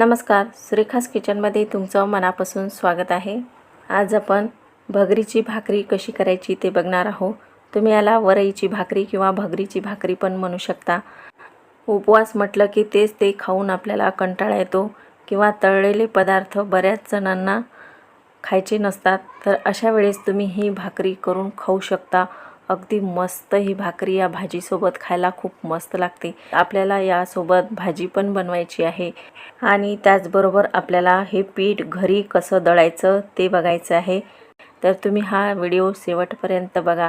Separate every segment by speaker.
Speaker 1: नमस्कार सुरेखास किचनमध्ये तुमचं मनापासून स्वागत आहे. आज आपण भगरीची भाकरी कशी करायची ते बघणार आहोत. तुम्ही याला वरईची भाकरी किंवा भगरीची भाकरी पण म्हणू शकता. उपवास म्हटलं की तेच ते खाऊन आपल्याला कंटाळा येतो किंवा तळलेले पदार्थ बऱ्याच जणांना खायचे नसतात. तर अशा वेळेस तुम्ही ही भाकरी करून खाऊ शकता. अगदी मस्त ही भाकरी या भाजीसोबत खायला खूप मस्त लागते. आपल्याला यासोबत भाजी पण बनवायची आहे. आणि त्याचबरोबर आपल्याला हे पीठ घरी कसं दळायचं ते बघायचं आहे. तर तुम्ही हा व्हिडिओ शेवटपर्यंत बघा.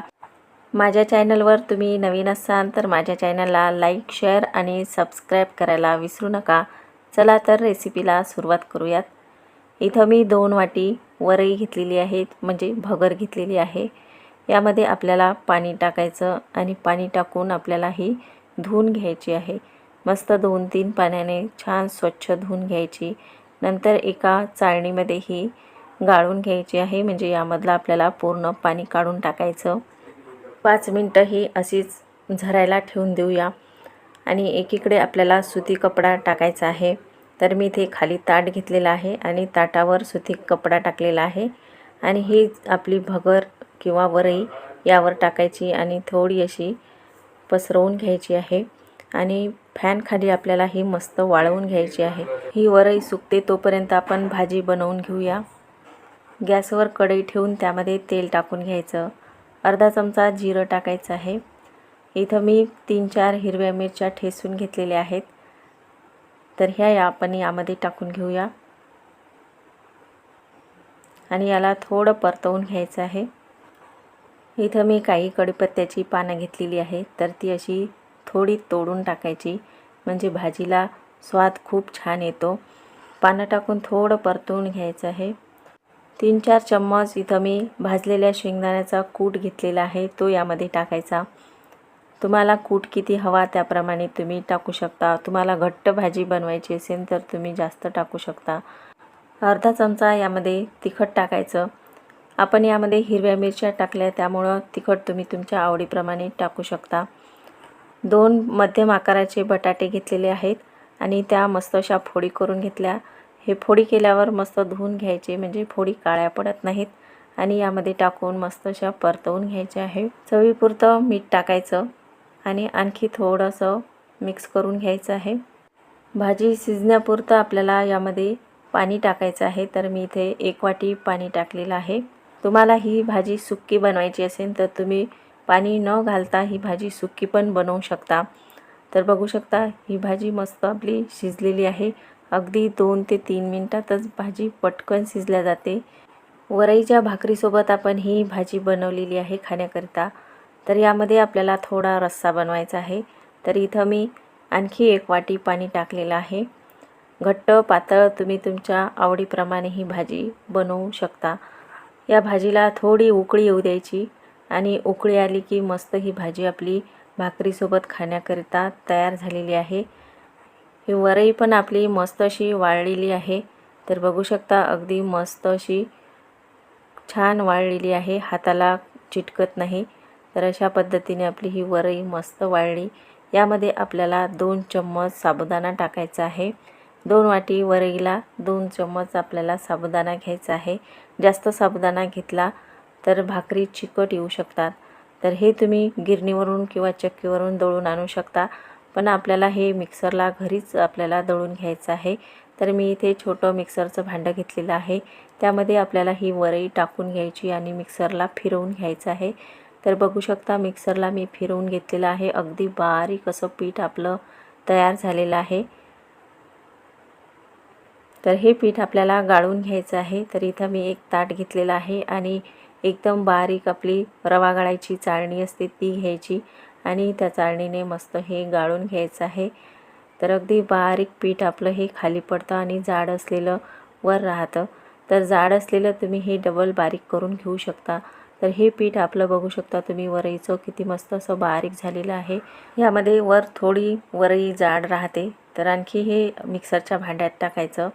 Speaker 1: माझ्या चॅनलवर तुम्ही नवीन असाल तर माझ्या चॅनलला लाईक शेअर आणि सबस्क्राईब करायला विसरू नका. चला तर रेसिपीला सुरुवात करूयात. इथं मी दोन वाटी वरई घेतलेली आहेत म्हणजे भगर घेतलेली आहे. यामध्ये आपल्याला पाणी टाकायचं आणि पाणी टाकून आपल्याला ही धुवून घ्यायची आहे. मस्त दोन तीन पाण्याने छान स्वच्छ धुवून घ्यायची. नंतर एका चाळणीमध्ये ही गाळून घ्यायची आहे. म्हणजे यामधलं आपल्याला पूर्ण पाणी काढून टाकायचं. पाच मिनटं ही अशीच झरायला ठेवून देऊया. आणि एकीकडे आपल्याला सुती कपडा टाकायचा आहे. तर मी इथे खाली ताट घेतलेलं आहे आणि ताटावर सुती कपडा टाकलेला आहे. आणि ही आपली भगर किंवा वरई यावर टाकायची आणि थोडी अशी पसरवून घ्यायची आहे. आणि फॅनखाली आपल्याला ही मस्त वाळवून घ्यायची आहे. ही वरई सुकते तोपर्यंत आपण भाजी बनवून घेऊया. गॅसवर कढई ठेवून त्यामध्ये तेल टाकून घ्यायचं. अर्धा चमचा जिरं टाकायचं आहे. इथं मी तीन चार हिरव्या मिरच्या ठेसून घेतलेल्या आहेत. तर ह्या या आपण यामध्ये टाकून घेऊया. आणि याला थोडं परतवून घ्यायचं आहे. इथं मी काही कडीपत्त्याची पानं घेतलेली आहे तर ती अशी थोडी तोडून टाकायची. म्हणजे भाजीला स्वाद खूप छान येतो. पानं टाकून थोडं परतून घ्यायचं आहे. तीन चार चम्मच इथं मी भाजलेल्या शेंगदाण्याचा कूट घेतलेला आहे. तो यामध्ये टाकायचा. तुम्हाला कूट किती हवा त्याप्रमाणे तुम्ही टाकू शकता. तुम्हाला घट्ट भाजी बनवायची असेल तर तुम्ही जास्त टाकू शकता. अर्धा चमचा यामध्ये तिखट टाकायचं. आपण यामध्ये हिरव्या मिरच्या टाकल्या त्यामुळं तिखट तुम्ही तुमच्या आवडीप्रमाणे टाकू शकता. दोन मध्यम आकाराचे बटाटे घेतलेले आहेत आणि त्या मस्त अशा फोडी करून घेतल्या. हे फोडी केल्यावर मस्त धुवून घ्यायचे म्हणजे फोडी काळ्या पडत नाहीत. आणि यामध्ये टाकून मस्त अशा परतवून घ्यायचे आहे. चवीपुरतं मीठ टाकायचं आणि आणखी थोडंसं मिक्स करून घ्यायचं आहे. भाजी शिजण्यापुरतं आपल्याला यामध्ये पाणी टाकायचं आहे. तर मी इथे एक वाटी पाणी टाकलेलं आहे. तुम्हाला ही भाजी सुक्की बनवायची असेल तर तुम्ही पाणी न घालता ही भाजी सुक्की पण बनवू शकता. तर बघू शकता ही भाजी मस्त आपली शिजलेली आहे. अगदी दोन ते तीन मिनटातच भाजी पटकन शिजल्या जाते. वरईच्या भाकरीसोबत आपण ही भाजी बनवलेली आहे खाण्याकरिता. तर यामध्ये आपल्याला थोडा रस्सा बनवायचा आहे. तर इथं मी आणखी एक वाटी पाणी टाकलेलं आहे. घट्ट पातळ तुम्ही तुमच्या आवडीप्रमाणे ही भाजी बनवू शकता. या भाजीला थोडी उकळी येऊ द्यायची. आणि उकळी आली की मस्त ही भाजी आपली भाकरीसोबत खाण्याकरिता तयार झालेली आहे. ही वरई पण आपली मस्त अशी वाळलेली आहे. तर बघू शकता अगदी मस्त अशी छान वाळलेली आहे. हाताला चिटकत नाही. तर अशा पद्धतीने आपली ही वरई मस्त वाळली. यामध्ये आपल्याला दोन चम्मच साबुदाणा टाकायचा आहे. दोन वाटी वरईला दोन चम्मच आपल्याला साबुदाणा घ्यायचा आहे. जास्त साबुदाणा घेतला तर भाकरी चिकट येऊ शकतात. तर हे तुम्ही गिरणीवरून किंवा चक्कीवरून दळून आणू शकता. पण आपल्याला हे मिक्सरला घरीच आपल्याला दळून घ्यायचं आहे. तर मी इथे छोटं मिक्सरचं भांडं घेतलेलं आहे. त्यामध्ये आपल्याला ही वरई टाकून घ्यायची आणि मिक्सरला फिरवून घ्यायचं आहे. तर बघू शकता मिक्सरला मी फिरवून घेतलेलं आहे. अगदी बारीक असं पीठ आपलं तयार झालेलं आहे. तर हे पीठ आपल्याला गाळून घ्यायचं आहे. तर इथं मी एक ताट घेतलेलं आहे आणि एकदम बारीक आपली रवा गाळायची चाळणी असते ती घ्यायची आणि त्या चाळणीने मस्त हे गाळून घ्यायचं आहे. तर अगदी बारीक पीठ आपलं हे खाली पडतं आणि जाड असलेलं वर राहतं. तर जाड असलेलं तुम्ही हे डबल बारीक करून घेऊ शकता. तर हे पीठ आपलं बघू शकता तुम्ही वरईचं किती मस्त असं बारीक झालेलं आहे. यामध्ये वर थोडी वरई जाड राहते. तर आणखी हे मिक्सरच्या भांड्यात टाकायचं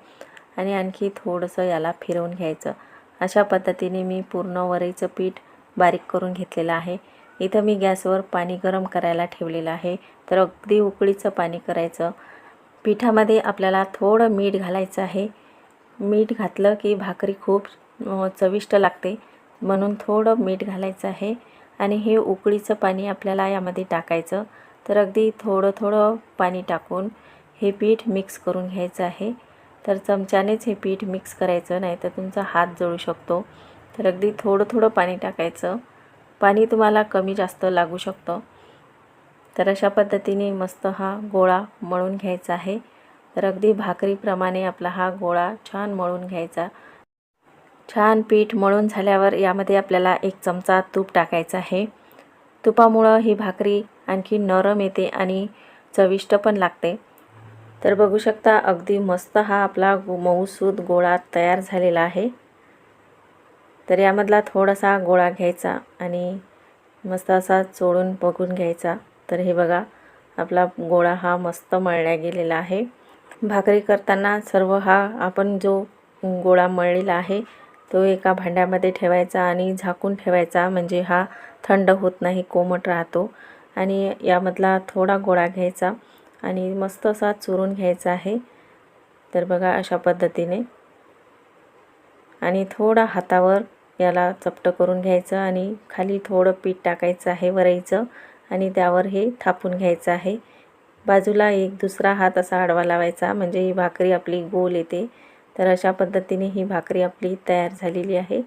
Speaker 1: आणि आणखी थोडंसं याला फिरवून घ्यायचं. अशा पद्धतीने मी पूर्ण वरईचं पीठ बारीक करून घेतलेलं आहे. इथं मी गॅसवर पाणी गरम करायला ठेवलेलं आहे. तर अगदी उकळीचं पाणी करायचं. पिठामध्ये आपल्याला थोडं मीठ घालायचं आहे. मीठ घातलं की भाकरी खूप चविष्ट लागते. म्हणून थोडं मीठ घालायचं आहे आणि हे उकळीचं पाणी आपल्याला यामध्ये टाकायचं. तर अगदी थोडं थोडं पाणी टाकून हे पीठ मिक्स करून घ्यायचं आहे. तर चमच्यानेच हे पीठ मिक्स करायचं नाही तर तुमचा हात जळू शकतो. तर अगदी थोडं थोडं पाणी टाकायचं. पाणी तुम्हाला कमी जास्त लागू शकतं. तर अशा पद्धतीने मस्त हा गोळा मळून घ्यायचा आहे. तर अगदी भाकरीप्रमाणे आपला हा गोळा छान मळून घ्यायचा. छान पीठ मळून झाल्यावर यामध्ये आपल्याला एक चमचा तूप टाकायचं आहे. तुपामुळं ही भाकरी आणखी नरम येते आणि चविष्ट पण लागते. तर बघू शकता अगदी मस्त हा आपला गो- मऊसूद गोळा तयार झालेला आहे. तर यामधला थोडासा गोळा घ्यायचा आणि मस्त असा चोळून बघून घ्यायचा. तर हे बघा आपला गोळा हा मस्त मळला गेलेला आहे. भाकरी करताना सर्व हा आपण जो गोळा मळलेला आहे तो एका भांड्यामध्ये ठेवायचा आणि झाकून ठेवायचा. म्हणजे हा थंड होत नाही कोमट राहतो. आणि यामधला थोडा गोळा घ्यायचा. आणि मस्त असा चुरून घ्यायचा आहे. तर बघा अशा पद्धतीने. आणि थोडा हातावर याला चपटं करून घ्यायचं आणि खाली थोडं पीठ टाकायचं आहे वरायचं आणि त्यावर हे थापून घ्यायचं आहे. बाजूला एक दुसरा हात असा आडवा लावायचा म्हणजे ही भाकरी आपली गोल येते. तर अशा पद्धतीने ही भाकरी आपली तयार झालेली आहे.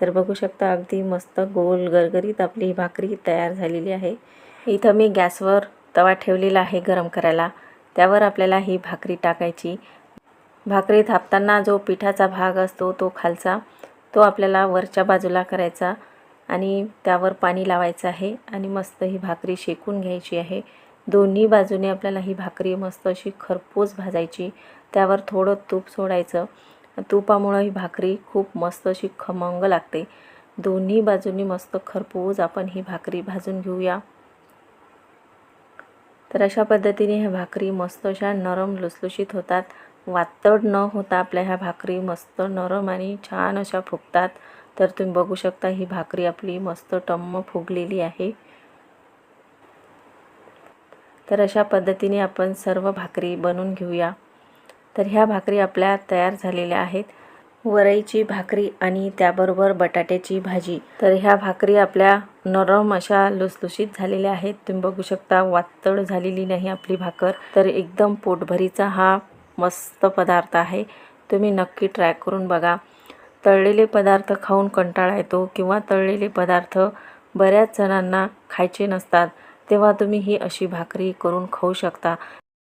Speaker 1: तर बघू शकता अगदी मस्त गोल गरगरीत आपली ही भाकरी तयार झालेली आहे. इथं मी गॅसवर तवा ठेवलेला आहे गरम करायला. त्यावर आपल्याला ही भाकरी टाकायची. भाकरी थापताना जो पिठाचा भाग असतो तो खालचा तो आपल्याला वरच्या बाजूला करायचा आणि त्यावर पाणी लावायचं आहे आणि मस्त ही भाकरी शेकून घ्यायची आहे. दोन्ही बाजूने आपल्याला ही भाकरी मस्त अशी खरपूस भाजायची. त्यावर थोडं तूप सोडायचं. तुपामुळं ही भाकरी खूप मस्त अशी खमंग लागते. दोन्ही बाजूनी मस्त खरपूस आपण ही भाकरी भाजून घेऊया. तर अशा पद्धतीने ह्या भाकरी मस्त अशा नरम लुसलुशीत होतात. वातड न होता आपल्या ह्या भाकरी मस्त नरम आणि छान अशा फुगतात. तर तुम्ही बघू शकता ही भाकरी आपली मस्त टम्म फुगलेली आहे. तर अशा पद्धतीने आपण सर्व भाकरी बनवून घेऊया. तर ह्या भाकरी आपल्या तयार झालेल्या आहेत. वरईची भाकरी आणि त्याबरोबर बटाट्याची भाजी. तर ह्या भाकरी आपल्या नरम अशा लुसलुशीत झालेल्या आहेत. तुम्ही बघू शकता वातळ झालेली नाही आपली भाकर. तर एकदम पोटभरीचा हा मस्त पदार्थ आहे. तुम्ही नक्की ट्राय करून बघा. तळलेले पदार्थ खाऊन कंटाळा येतो किंवा तळलेले पदार्थ बऱ्याच जणांना खायचे नसतात तेव्हा तुम्ही ही अशी भाकरी करून खाऊ शकता.